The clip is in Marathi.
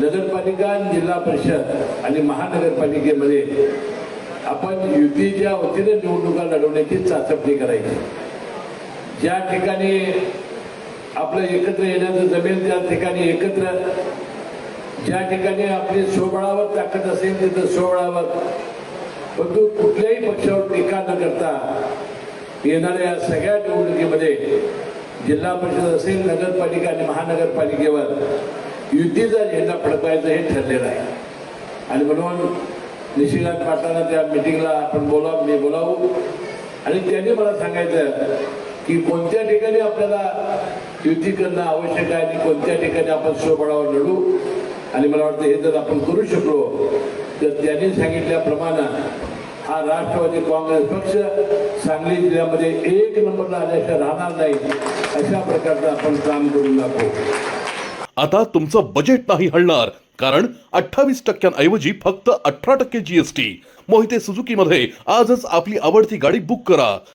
नगरपालिका आणि जिल्हा परिषद आणि महानगरपालिकेमध्ये आपण युतीच्या वतीने निवडणुका लढवण्याची चाचपणी करायची. ज्या ठिकाणी आपलं एकत्र येण्याचं जमेल त्या ठिकाणी एकत्र. ज्या ठिकाणी आपली स्वबळावर ताकद असेल तिथं स्वबळावर. परंतु कुठल्याही पक्षावर टीका न करता येणाऱ्या या सगळ्या निवडणुकीमध्ये जिल्हा परिषद असेल नगरपालिका आणि महानगरपालिकेवर युतीचा झेंडा फडकवायचं हे ठरलेलं आहे. आणि म्हणून निशिकांत पाटलांना त्या मिटिंगला आपण बोला मी बोलावू. आणि त्यांनी मला सांगायचं की कोणत्या ठिकाणी आपल्याला युती करणं आवश्यक आहे आणि कोणत्या ठिकाणी आपण स्वबळावर लढू. आणि मला वाटतं हे जर आपण करू शकलो तर त्यांनी सांगितल्याप्रमाणे हा राष्ट्रवादी काँग्रेस पक्ष सांगली जिल्ह्यामध्ये एक नंबरला आल्याशिवाय राहणार नाही. अशा प्रकारचं आपण काम करून दाखवू आता तुमचं बजेट नाही हलणार. कारण अठ्ठावीस टक्क्यांऐवजी फक्त अठरा टक्के जीएसटी मोहिते सुझुकी मध्ये आजच आपली आवडती गाडी बुक करा.